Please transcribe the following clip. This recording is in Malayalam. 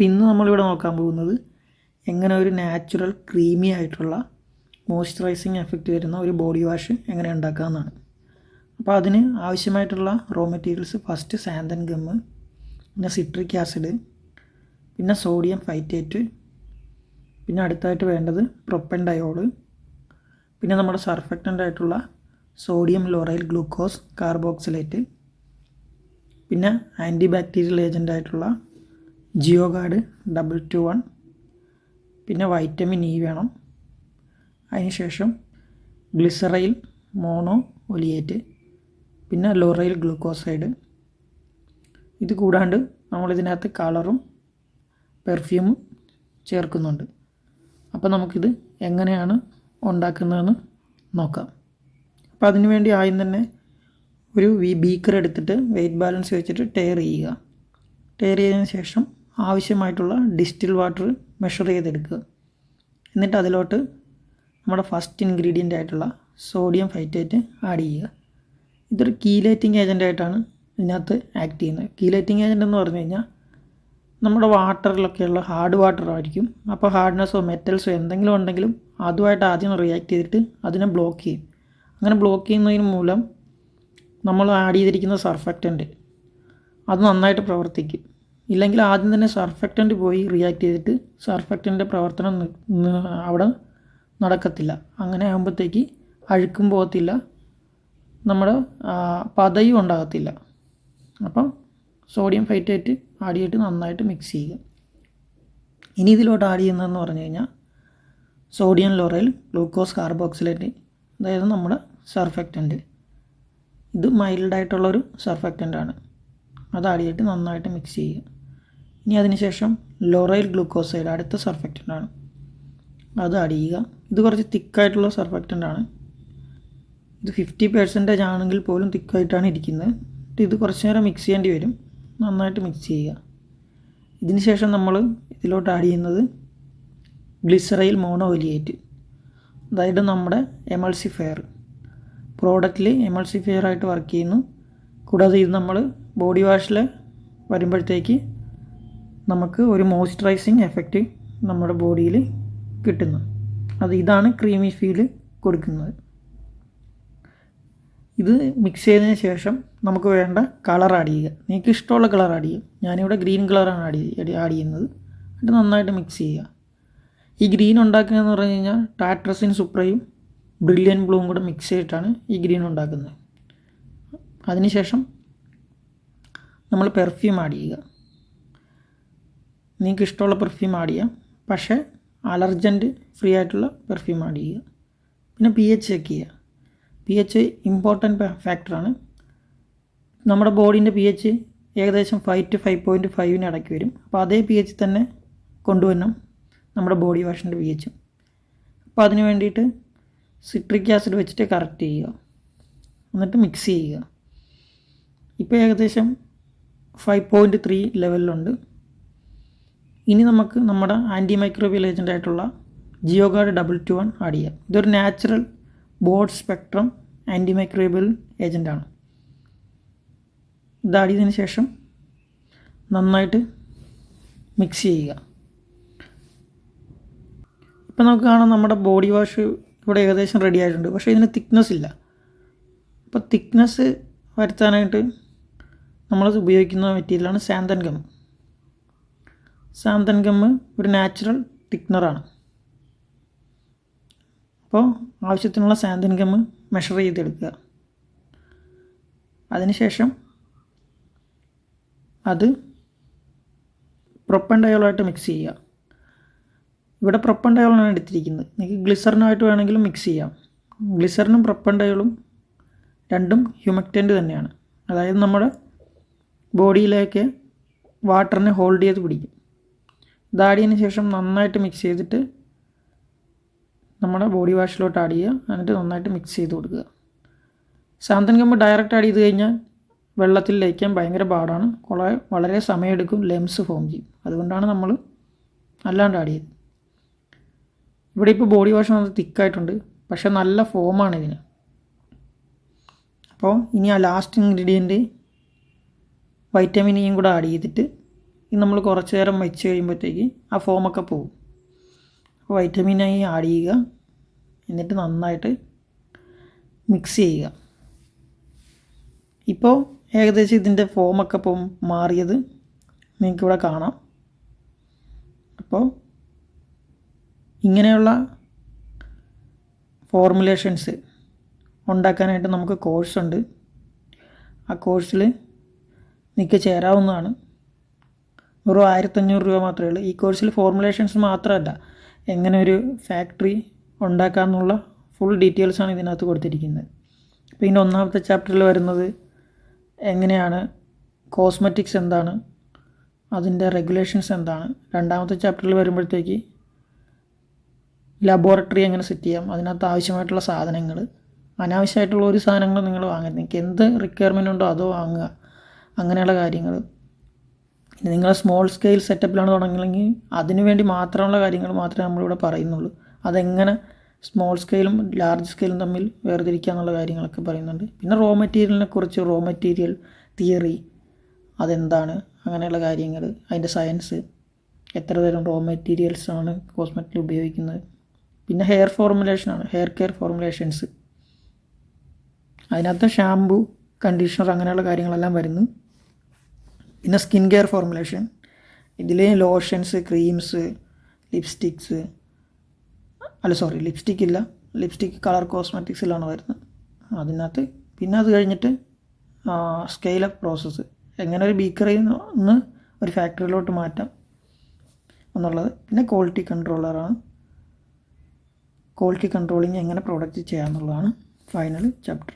അപ്പോൾ ഇന്ന് നമ്മളിവിടെ നോക്കാൻ പോകുന്നത് എങ്ങനെ ഒരു നാച്ചുറൽ ക്രീമി ആയിട്ടുള്ള മോയ്സ്ചറൈസിങ് എഫക്റ്റ് വരുന്ന ഒരു ബോഡി വാഷ് എങ്ങനെ ഉണ്ടാക്കാമെന്നാണ് അപ്പോൾ അതിന് ആവശ്യമായിട്ടുള്ള raw materials first xanthan gum പിന്നെ സിട്രിക് ആസിഡ് പിന്നെ സോഡിയം ഫൈറ്റേറ്റ് പിന്നെ അടുത്തായിട്ട് വേണ്ടത് പ്രൊപ്പൻ ഡയോൾ പിന്നെ നമ്മുടെ സർഫക്റ്റന്റ് ആയിട്ടുള്ള സോഡിയം ലോറൈൽ ഗ്ലൂക്കോസ് കാർബോക്സിലേറ്റ് പിന്നെ ആന്റി ബാക്ടീരിയൽ ഏജന്റ് ആയിട്ടുള്ള Geogard double two one പിന്നെ വൈറ്റമിൻ ഇ വേണം. അതിനുശേഷം ഗ്ലിസറൈൽ മോണോ ഒലിയേറ്റ് പിന്നെ ലോറൈൽ ഗ്ലൂക്കോസൈഡ്. ഇത് കൂടാണ്ട് നമ്മളിതിനകത്ത് കളറും പെർഫ്യൂമും ചേർക്കുന്നുണ്ട്. അപ്പോൾ നമുക്കിത് എങ്ങനെയാണ് ഉണ്ടാക്കുന്നതെന്ന് നോക്കാം. അപ്പോൾ അതിനു വേണ്ടി ആദ്യം തന്നെ ഒരു വി ബീക്കർ എടുത്തിട്ട് വെയിറ്റ് ബാലൻസ് വെച്ചിട്ട് ടയർ ചെയ്യുക. ടയർ ചെയ്തതിന് ശേഷം ആവശ്യമായിട്ടുള്ള ഡിസ്റ്റിൽ വാട്ടർ മെഷർ ചെയ്തെടുക്കുക. എന്നിട്ട് അതിലോട്ട് നമ്മുടെ ഫസ്റ്റ് ഇൻഗ്രീഡിയന്റ് ആയിട്ടുള്ള സോഡിയം ഫൈറ്റേറ്റ് ആഡ് ചെയ്യുക. ഇതൊരു കീലേറ്റിംഗ് ഏജന്റ് ആയിട്ടാണ് ഇതിനകത്ത് ആക്ട് ചെയ്യുന്നത്. കീലേറ്റിംഗ് ഏജന്റ് എന്ന് പറഞ്ഞു കഴിഞ്ഞാൽ നമ്മുടെ വാട്ടറിലൊക്കെയുള്ള ഹാർഡ് വാട്ടർ ആയിരിക്കും. അപ്പോൾ ഹാർഡ്നെസ്സോ മെറ്റൽസോ എന്തെങ്കിലും ഉണ്ടെങ്കിലും അതുമായിട്ട് ആദ്യം റിയാക്ട് ചെയ്തിട്ട് അതിനെ ബ്ലോക്ക് ചെയ്യും. അങ്ങനെ ബ്ലോക്ക് ചെയ്യുന്നതിന് മൂലം നമ്മൾ ആഡ് ചെയ്തിരിക്കുന്ന സർഫക്റ്റന്റ് അത് നന്നായിട്ട് പ്രവർത്തിക്കും. ഇല്ലെങ്കിൽ ആദ്യം തന്നെ സർഫക്റ്റന്റ് പോയി റിയാക്ട് ചെയ്തിട്ട് സർഫക്റ്റന്റെ പ്രവർത്തനം അവിടെ നടക്കത്തില്ല. അങ്ങനെ ആകുമ്പോഴത്തേക്ക് അഴുക്കും പോകത്തില്ല. നമ്മുടെ പതയും ഉണ്ടാകത്തില്ല. അപ്പം സോഡിയം ഫൈറ്റേറ്റ് ആഡ് ചെയ്തിട്ട് നന്നായിട്ട് മിക്സ് ചെയ്യുക. ഇനി ഇതിലോട്ട് ആഡ് ചെയ്യുന്നതെന്ന് പറഞ്ഞു കഴിഞ്ഞാൽ സോഡിയം ലോറയിൽ ഗ്ലൂക്കോസ് കാർബോക്സിലേറ്റ് അതായത് നമ്മുടെ സർഫക്റ്റന്റ് ഇത് മൈൽഡായിട്ടുള്ളൊരു സർഫക്റ്റന്റാണ് അത് ആഡ് ചെയ്തിട്ട് നന്നായിട്ട് മിക്സ് ചെയ്യുക. ഇനി അതിനുശേഷം ലോറൈൽ ഗ്ലൂക്കോസൈഡ് അടുത്ത സർഫക്റ്റന്റ് ആണ് അത് ചെയ്യുക ഇത് കുറച്ച് തിക്കായിട്ടുള്ള സർഫക്റ്റന്റ് ആണ് ഇത് ഫിഫ്റ്റി പെർസെന്റേജ് ആണെങ്കിൽ പോലും തിക്കായിട്ടാണ് ഇരിക്കുന്നത്. ഇത് കുറച്ച് നേരം മിക്സ് ചെയ്യേണ്ടി വരും. നന്നായിട്ട് മിക്സ് ചെയ്യുക. ഇതിന് ശേഷം നമ്മൾ ഇതിലോട്ട് ആഡ് ചെയ്യുന്നത് ഗ്ലിസറൈൽ മോണോവലിയേറ്റ് അതായത് നമ്മുടെ എമൾസിഫയർ പ്രോഡക്റ്റിൽ എമൾസിഫയർ ആയിട്ട് വർക്ക് ചെയ്യുന്നു. കൂടാതെ ഇത് നമ്മൾ ബോഡി വാഷിൽ വരുമ്പോഴത്തേക്ക് നമുക്ക് ഒരു മോയ്സ്ചറൈസിങ് എഫക്റ്റ് നമ്മുടെ ബോഡിയിൽ കിട്ടുന്നു അത് ഇതാണ് ക്രീമി ഫീൽ കൊടുക്കുന്നത്. ഇത് മിക്സ് ചെയ്തതിന് ശേഷം നമുക്ക് വേണ്ട കളർ ആഡ് ചെയ്യുക. നിങ്ങൾക്ക് ഇഷ്ടമുള്ള കളർ ആഡ് ചെയ്യും. ഞാനിവിടെ ഗ്രീൻ കളറാണ് ആഡ് ആഡ് ചെയ്യുന്നത്. എന്നിട്ട് നന്നായിട്ട് മിക്സ് ചെയ്യുക. ഈ ഗ്രീൻ ഉണ്ടാക്കുന്നതെന്ന് പറഞ്ഞു കഴിഞ്ഞാൽ ടാട്രസിൻ സുപ്രയും ബ്രില്യൻ ബ്ലൂവും കൂടെ മിക്സ് ചെയ്തിട്ടാണ് ഈ ഗ്രീൻ ഉണ്ടാക്കുന്നത്. അതിനുശേഷം നമ്മൾ പെർഫ്യൂം ആഡ് ചെയ്യുക. നിങ്ങൾക്ക് ഇഷ്ടമുള്ള പെർഫ്യൂം ആഡ് ചെയ്യാം. പക്ഷേ അലർജന്റ് ഫ്രീ ആയിട്ടുള്ള പെർഫ്യൂം ആഡ് ചെയ്യുക. പിന്നെ പി എച്ച് ചെക്ക് ചെയ്യുക പി എച്ച് ഇമ്പോർട്ടന്റ് ഫാക്ടറാണ് നമ്മുടെ ബോഡീന്റെ പി എച്ച് ഏകദേശം ഫൈവ് ടു ഫൈവ് പോയിന്റ് ഫൈവിന് ഇടയ്ക്ക് വരും. അപ്പോൾ അതേ പി എച്ച് തന്നെ കൊണ്ടുവരണം നമ്മുടെ ബോഡി വാഷിന്റെ പി എച്ചും അപ്പോൾ അതിന് വേണ്ടിയിട്ട് സിട്രിക് ആസിഡ് വെച്ചിട്ട് കറക്റ്റ് ചെയ്യുക. എന്നിട്ട് മിക്സ് ചെയ്യുക. ഇപ്പോൾ ഏകദേശം ഫൈവ് പോയിന്റ് ത്രീ ലെവലിലുണ്ട് ഇനി നമുക്ക് നമ്മുടെ ആന്റി മൈക്രോബിയൽ ഏജന്റ് ആയിട്ടുള്ള Geogard double two one add ചെയ്യാം. ഇതൊരു natural broad spectrum anti microbial ഏജന്റാണ് ഇത് ആഡ് ചെയ്തതിന് ശേഷം നന്നായിട്ട് മിക്സ് ചെയ്യുക. ഇപ്പം നമുക്ക് കാണാം നമ്മുടെ ബോഡി വാഷ് ഇവിടെ ഏകദേശം റെഡി ആയിട്ടുണ്ട്. പക്ഷേ ഇതിന് തിക്നെസ് ഇല്ല. അപ്പോൾ തിക്നെസ് വരുത്താനായിട്ട് നമ്മൾ ഉപയോഗിക്കുന്ന മെറ്റീരിയലാണ് സാന്തൻ ഗം സാന്തൻ ഗം ഒരു നാച്ചുറൽ തിക്നറാണ് അപ്പോൾ ആവശ്യത്തിനുള്ള സാന്തൻ ഗം മെഷർ ചെയ്തെടുക്കുക. അതിനുശേഷം അത് പ്രൊപ്പൻഡയോളായിട്ട് മിക്സ് ചെയ്യുക. ഇവിടെ പ്രൊപ്പൻഡയോളാണ് എടുത്തിരിക്കുന്നത്. നിങ്ങൾക്ക് ഗ്ലിസറിനായിട്ട് വേണമെങ്കിലും മിക്സ് ചെയ്യാം. ഗ്ലിസറിനും പ്രൊപ്പൻഡയോളും രണ്ടും ഹ്യൂമക്റ്റന്റ് തന്നെയാണ്. അതായത് നമ്മുടെ ബോഡിയിലേക്ക് വാട്ടറിനെ ഹോൾഡ് ചെയ്ത് പിടിക്കും. ഇതാടിയതിന് ശേഷം നന്നായിട്ട് മിക്സ് ചെയ്തിട്ട് നമ്മുടെ ബോഡി വാഷിലോട്ട് ആഡ് ചെയ്യുക. എന്നിട്ട് നന്നായിട്ട് മിക്സ് ചെയ്ത് കൊടുക്കുക. സാന്തൻ കമ്പ് ഡയറക്റ്റ് ആഡ് ചെയ്ത് കഴിഞ്ഞാൽ വെള്ളത്തിൽ ലയിക്കാൻ ഭയങ്കര പാടാണ്. വളരെ വളരെ സമയമെടുക്കും. ലെംസ് ഫോം ചെയ്യും. അതുകൊണ്ടാണ് നമ്മൾ അല്ലാണ്ട് ആഡ് ചെയ്തത്. ഇവിടെ ഇപ്പോൾ ബോഡി വാഷ് നല്ല തിക്കായിട്ടുണ്ട് പക്ഷേ നല്ല ഫോമാണ് ഇതിന്. അപ്പോൾ ഇനി ആ ലാസ്റ്റ് ഇൻഗ്രീഡിയന്റ് വൈറ്റമിനെയും കൂടെ ആഡ് ചെയ്തിട്ട് ഇത് നമ്മൾ കുറച്ച് നേരം വെച്ച് കഴിയുമ്പോഴത്തേക്ക് ആ ഫോമൊക്കെ പോകും അപ്പോൾ വൈറ്റമിൻ ഐ ആഡ് ചെയ്യുക. എന്നിട്ട് നന്നായിട്ട് മിക്സ് ചെയ്യുക. ഇപ്പോൾ ഏകദേശം ഇതിന്റെ ഫോമൊക്കെ ഇപ്പോൾ മാറിയത് നിങ്ങൾക്കിവിടെ കാണാം. അപ്പോൾ ഇങ്ങനെയുള്ള ഫോർമുലേഷൻസ് ഉണ്ടാക്കാനായിട്ട് നമുക്ക് കോഴ്സുണ്ട് ആ കോഴ്സിൽ നിങ്ങൾക്ക് ചേരാവുന്നതാണ്. വെറും ആയിരത്തഞ്ഞൂറ് രൂപ മാത്രമേ ഉള്ളൂ. ഈ കോഴ്സിൽ ഫോർമുലേഷൻസ് മാത്രമല്ല. എങ്ങനെ ഒരു ഫാക്ടറി ഉണ്ടാക്കാമെന്നുള്ള ഫുൾ ഡീറ്റെയിൽസാണ് ഇതിനകത്ത് കൊടുത്തിരിക്കുന്നത്. പിന്നെ ഒന്നാമത്തെ ചാപ്റ്ററിൽ വരുന്നത് എങ്ങനെയാണ് കോസ്മെറ്റിക്സ് എന്താണ് അതിന്റെ റെഗുലേഷൻസ് എന്താണ്. രണ്ടാമത്തെ ചാപ്റ്ററിൽ വരുമ്പോഴത്തേക്ക് ലബോറട്ടറി എങ്ങനെ സെറ്റ് ചെയ്യാം അതിനകത്ത് ആവശ്യമായിട്ടുള്ള സാധനങ്ങൾ അനാവശ്യമായിട്ടുള്ള ഒരു സാധനങ്ങൾ നിങ്ങൾ വാങ്ങരുത്. നിങ്ങൾക്ക് എന്ത് റിക്വയർമെന്റ് ഉണ്ടോ അതോ വാങ്ങുക. അങ്ങനെയുള്ള കാര്യങ്ങൾ ഇനി നിങ്ങൾ സ്മോൾ സ്കെയിൽ സെറ്റപ്പിലാണ് തുടങ്ങണമെങ്കിൽ അതിനു വേണ്ടി മാത്രമുള്ള കാര്യങ്ങൾ മാത്രമേ നമ്മളിവിടെ പറയുന്നുള്ളൂ. അതെങ്ങനെ സ്മോൾ സ്കെയിലും ലാർജ് സ്കെയിലും തമ്മിൽ വേർതിരിക്കുക എന്നുള്ള കാര്യങ്ങളൊക്കെ പറയുന്നുണ്ട്. പിന്നെ റോ മെറ്റീരിയലിനെ കുറിച്ച് റോ മെറ്റീരിയൽ തിയറി അതെന്താണ്? അങ്ങനെയുള്ള കാര്യങ്ങൾ അതിന്റെ സയൻസ് എത്ര തരം റോ മെറ്റീരിയൽസാണ് കോസ്മെറ്റിക് ഉപയോഗിക്കുന്നത്? പിന്നെ ഹെയർ ഫോർമുലേഷനാണ് ഹെയർ കെയർ ഫോർമുലേഷൻസ് അതിനകത്ത് ഷാംപൂ കണ്ടീഷണർ അങ്ങനെയുള്ള കാര്യങ്ങളെല്ലാം വരുന്നു. പിന്നെ സ്കിൻ കെയർ ഫോർമുലേഷൻ. ഇതിൽ ലോഷൻസ് ക്രീംസ് ലിപ്സ്റ്റിക്സ്. അല്ല സോറി ലിപ്സ്റ്റിക് ഇല്ല. ലിപ്സ്റ്റിക് കളർ കോസ്മെറ്റിക്സിലാണ് വരുന്നത്. അതിനകത്ത് പിന്നെ അത് കഴിഞ്ഞിട്ട് സ്കെയിൽ അപ്പ് പ്രോസസ്സ് എങ്ങനെ ഒരു ബീക്കറിൽ നിന്ന് ഒരു ഫാക്ടറിയിലോട്ട് മാറ്റാം എന്നുള്ളത്. പിന്നെ ക്വാളിറ്റി കൺട്രോളറാണ് ക്വാളിറ്റി കൺട്രോളിങ് എങ്ങനെ പ്രോഡക്റ്റ് ചെയ്യാമെന്നുള്ളതാണ് ഫൈനൽ ചാപ്റ്റർ